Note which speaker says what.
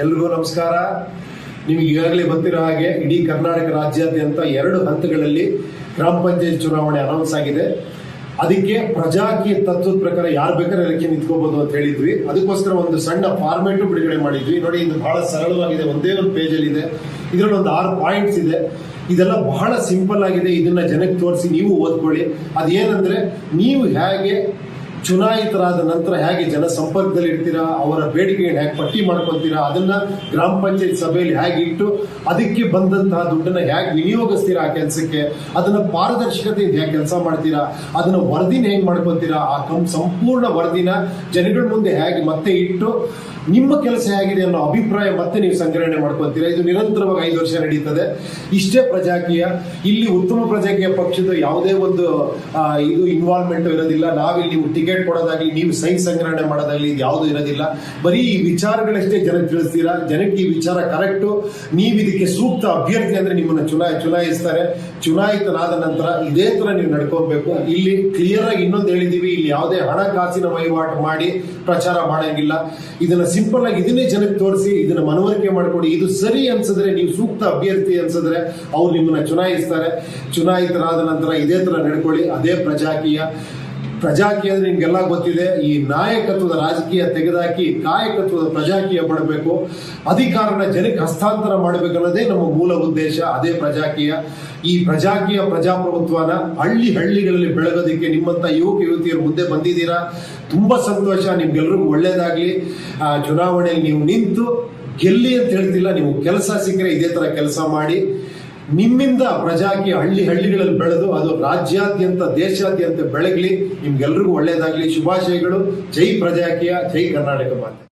Speaker 1: ಎಲ್ರಿಗೂ ನಮಸ್ಕಾರ. ನಿಮಗೆ ಈಗಾಗಲೇ ಗೊತ್ತಿರೋ ಹಾಗೆ ಇಡೀ ಕರ್ನಾಟಕ ರಾಜ್ಯಾದ್ಯಂತ ಎರಡು ಹಂತಗಳಲ್ಲಿ ಗ್ರಾಮ ಪಂಚಾಯತ್ ಚುನಾವಣೆ ಅನೌನ್ಸ್ ಆಗಿದೆ. ಅದಕ್ಕೆ ಪ್ರಜಾಕೀಯ ತತ್ವದ ಪ್ರಕಾರ ಯಾರು ಬೇಕಾದ್ರೆ ಅದಕ್ಕೆ ನಿಂತ್ಕೋಬಹುದು ಅಂತ ಹೇಳಿದ್ವಿ. ಅದಕ್ಕೋಸ್ಕರ ಒಂದು ಸಣ್ಣ ಫಾರ್ಮೇಟ್ ಬಿಡುಗಡೆ ಮಾಡಿದ್ವಿ. ನೋಡಿ, ಇದು ಬಹಳ ಸರಳವಾಗಿದೆ. ಒಂದೇ ಒಂದು ಪೇಜ್ ಅಲ್ಲಿ ಇದೆ. ಇದರಲ್ಲಿ ಒಂದು ಆರು ಪಾಯಿಂಟ್ಸ್ ಇದೆ. ಇದೆಲ್ಲ ಬಹಳ ಸಿಂಪಲ್ ಆಗಿದೆ. ಇದನ್ನ ಜನಕ್ಕೆ ತೋರಿಸಿ ನೀವು ಓದ್ಕೊಳ್ಳಿ. ಅದೇನಂದ್ರೆ, ನೀವು ಹೇಗೆ ಚುನಾಯಿತರಾದ ನಂತರ ಹೇಗೆ ಜನ ಸಂಪರ್ಕದಲ್ಲಿ ಇರ್ತೀರಾ, ಅವರ ಬೇಡಿಕೆಯನ್ನು ಹೇಗೆ ಪಟ್ಟಿ ಮಾಡ್ಕೊತೀರಾ ಅದನ್ನ ಗ್ರಾಮ ಪಂಚಾಯತ್ ಸಭೆಯಲ್ಲಿ ಹೇಗೆ ಇಟ್ಟು ಅದಕ್ಕೆ ಬಂದಂತಹ ದುಡ್ಡನ್ನ ಹೇಗೆ ವಿನಿಯೋಗಿಸ್ತೀರಾ ಆ ಕೆಲಸಕ್ಕೆ? ಅದನ್ನ ಪಾರದರ್ಶಕತೆಯಿಂದ ಹೇಗೆ ಕೆಲಸ ಮಾಡ್ತೀರಾ? ಅದನ್ನ ವರದಿನ ಹೇಗೆ ಮಾಡ್ಕೊತೀರಾ ಆ ಕಂ, ಸಂಪೂರ್ಣ ವರದಿನ ಜನಗಳ ಮುಂದೆ ಹೇಗೆ ಮತ್ತೆ ಇಟ್ಟು ನಿಮ್ಮ ಕೆಲಸ ಹೇಗಿದೆ ಅನ್ನೋ ಅಭಿಪ್ರಾಯ ಮತ್ತೆ ನೀವು ಸಂಗ್ರಹಣೆ ಮಾಡ್ಕೊತೀರಾ ಇದು ನಿರಂತರವಾಗಿ ಐದು ವರ್ಷ ನಡೀತದೆ. ಇಷ್ಟೇ ಪ್ರಜಾಕೀಯ. ಇಲ್ಲಿ ಉತ್ತಮ ಪ್ರಜಾಕೀಯ ಪಕ್ಷದ ಯಾವುದೇ ಒಂದು ಇದು ಇನ್ವಾಲ್ವ್ಮೆಂಟ್ ಇರೋದಿಲ್ಲ. ನಾವಿಲ್ಲಿ ನೀವು ಟಿಕೆಟ್ ಕೊಡೋದಾಗ್ಲಿ ನೀವು ಸೈನ್ ಸಂಗ್ರಹಣೆ ಮಾಡೋದಾಗ್ಲಿ ಇದು ಯಾವುದು ಇರೋದಿಲ್ಲ. ಬರೀ ಈ ವಿಚಾರಗಳಷ್ಟೇ ಜನಕ್ಕೆ ತಿಳಿಸ್ತೀರಾ? ಜನಕ್ಕೆ ಈ ವಿಚಾರ ಕರೆಕ್ಟು ನೀವು ಇದಕ್ಕೆ ಸೂಕ್ತ ಅಭ್ಯರ್ಥಿ ಅಂದ್ರೆ ನಿಮ್ಮನ್ನ ಚುನಾಯ್, ಚುನಾಯಿಸ್ತಾರೆ. ಚುನಾಯಿತನಾದ ನಂತರ ಇದೇ ತರ ನೀವು ನಡ್ಕೋಬೇಕು ಇಲ್ಲಿ ಕ್ಲಿಯರ್ ಆಗಿ ಇನ್ನೊಂದು ಹೇಳಿದೀವಿ. ಇಲ್ಲಿ ಯಾವುದೇ ಹಣಕಾಸಿನ ವಹಿವಾಟು ಮಾಡಿ ಪ್ರಚಾರ ಮಾಡಂಗಿಲ್ಲ. ಇದನ್ನ ಸಿಂಪಲ್ ಆಗಿ ಇದನ್ನೇ ಜನಕ್ಕೆ ತೋರಿಸಿ, ಇದನ್ನ ಮನವರಿಕೆ ಮಾಡಿಕೊಡಿ, ಇದು ಸರಿ ಅನ್ಸಿದ್ರೆ ನೀವು ಸೂಕ್ತ ಅಭ್ಯರ್ಥಿ ಅನ್ಸಿದ್ರೆ ಅವ್ರು ನಿಮ್ಮನ್ನ ಚುನಾಯಿಸ್ತಾರೆ. ಚುನಾಯಿತರಾದ ನಂತರ ಇದೇ ತರ ನಡ್ಕೊಳ್ಳಿ. ಅದೇ ಪ್ರಜಾಕೀಯ. ಪ್ರಜಾಕೀಯ ಅಂದ್ರೆ ನಿಮ್ಗೆಲ್ಲ ಗೊತ್ತಿದೆ ಈ ನಾಯಕತ್ವದ ರಾಜಕೀಯ ತೆಗೆದಾಕಿ ಕಾಯಕತ್ವದ ಪ್ರಜಾಕೀಯ ಪಡಬೇಕು ಅಧಿಕಾರನ ಜನಕ್ಕೆ ಹಸ್ತಾಂತರ ಮಾಡಬೇಕು ಅನ್ನೋದೇ ನಮ್ಮ ಮೂಲ ಉದ್ದೇಶ ಅದೇ ಪ್ರಜಾಕೀಯ. ಈ ಪ್ರಜಾಕೀಯ ಪ್ರಜಾಪ್ರಭುತ್ವನ ಹಳ್ಳಿ ಹಳ್ಳಿಗಳಲ್ಲಿ ಬೆಳಗೋದಕ್ಕೆ ನಿಮ್ಮಂತ ಯುವಕ ಯುವತಿಯರು ಮುಂದೆ ಬಂದಿದ್ದೀರಾ? ತುಂಬಾ ಸಂತೋಷ ನಿಮ್ಗೆಲ್ರಿಗೂ ಒಳ್ಳೇದಾಗ್ಲಿ. ಆ, ಚುನಾವಣೆಯಲ್ಲಿ ನೀವು ನಿಂತು ಗೆಲ್ಲಿ ಅಂತ ಹೇಳ್ತಿಲ್ಲ ನೀವು ಕೆಲಸ ಸಿಕ್ಕರೆ ಇದೇ ತರ ಕೆಲಸ ಮಾಡಿ. ನಿಮ್ಮಿಂದ ಪ್ರಜಾಕಿ ಹಳ್ಳಿ ಹಳ್ಳಿಗಳಲ್ಲಿ ಬೆಳೆದು ಅದು ರಾಜ್ಯಾದ್ಯಂತ, ದೇಶಾದ್ಯಂತ ಬೆಳಗಲಿ, ನಿಮ್ಗೆಲ್ರಿಗೂ ಒಳ್ಳೇದಾಗ್ಲಿ. ಶುಭಾಶಯಗಳು. ಜೈ ಪ್ರಜಾಕಿಯ, ಜೈ ಕರ್ನಾಟಕ ಮಾತೆ.